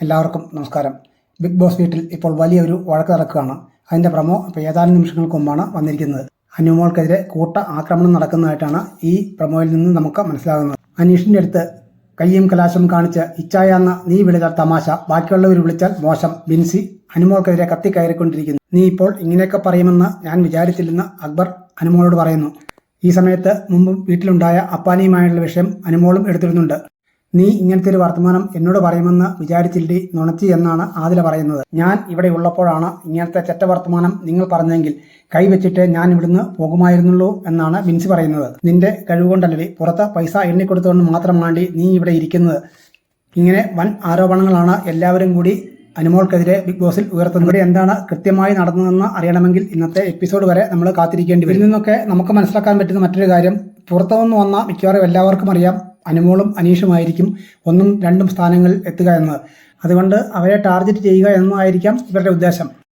എല്ലാവർക്കും നമസ്കാരം. Big boss വീട്ടിൽ ഇപ്പോൾ വലിയൊരു വഴക്ക് നടക്കുകയാണ്. അതിന്റെ പ്രമോ ഇപ്പോൾ ഏതാനും നിമിഷങ്ങൾക്ക് മുമ്പാണ് വന്നിരിക്കുന്നത്. അനുമോൾക്കെതിരെ കൂട്ട ആക്രമണം നടക്കുന്നതായിട്ടാണ് ഈ പ്രമോയിൽ നിന്ന് നമുക്ക് മനസ്സിലാകുന്നത്. അനീഷിന്റെ അടുത്ത് കയ്യും കലാശം കാണിച്ച് ഇച്ചായ എന്ന നീ വിളിച്ചാൽ തമാശ. ബാക്കിയുള്ളവർ വിളിച്ചാൽ മോശം. ബിൻസി അനുമോൾക്കെതിരെ കത്തി കയറിക്കൊണ്ടിരിക്കുന്നു. നീ ഇപ്പോൾ ഇങ്ങനെയൊക്കെ പറയുമെന്ന് ഞാൻ വിചാരിച്ചില്ലെന്ന് അക്ബർ അനുമോളോട് പറയുന്നു. ഈ സമയത്ത് മുമ്പ് വീട്ടിലുണ്ടായ അപ്പാനിയുമായുള്ള വിഷയം അനുമോളും എടുത്തിരുന്നുണ്ട്. നീ ഇങ്ങനത്തെ ഒരു വർത്തമാനം എന്നോട് പറയുമെന്ന് വിചാരിച്ചില്ലേ നുണച്ചി എന്നാണ് ആതില പറയുന്നത്. ഞാൻ ഇവിടെ ഉള്ളപ്പോഴാണ് ഇങ്ങനത്തെ ചെറ്റ വർത്തമാനം നിങ്ങൾ പറഞ്ഞെങ്കിൽ കൈവച്ചിട്ട് ഞാൻ ഇവിടുന്ന് പോകുമായിരുന്നുള്ളൂ എന്നാണ് ബിൻസി പറയുന്നത്. നിന്റെ കഴിവുകൊണ്ടല്ലേ പുറത്ത് പൈസ എണ്ണിക്കൊടുത്തുകൊണ്ട് മാത്രമാണ്ടി നീ ഇവിടെ ഇരിക്കുന്നത്. ഇങ്ങനെ വൻ ആരോപണങ്ങളാണ് എല്ലാവരും കൂടി അനുമോൾക്കെതിരെ ബിഗ് ബോസിൽ ഉയർത്തുന്നത്. എന്താണ് കൃത്യമായി നടന്നതെന്ന് അറിയണമെങ്കിൽ ഇന്നത്തെ എപ്പിസോഡ് വരെ നമ്മൾ കാത്തിരിക്കേണ്ടി വരും. ഇതിൽ നിന്നൊക്കെ നമുക്ക് മനസ്സിലാക്കാൻ പറ്റുന്ന മറ്റൊരു കാര്യം പുറത്തുനിന്ന് വന്ന മിക്കവാറും എല്ലാവർക്കും അറിയാം. അനുമോളും അനീഷുമായിരിക്കും ഒന്നും രണ്ടും സ്ഥാനങ്ങളിൽ എത്തുക എന്നത്. അതുകൊണ്ട് അവരെ ടാർഗറ്റ് ചെയ്യുക എന്നതായിരിക്കാം ഇവരുടെ ഉദ്ദേശം.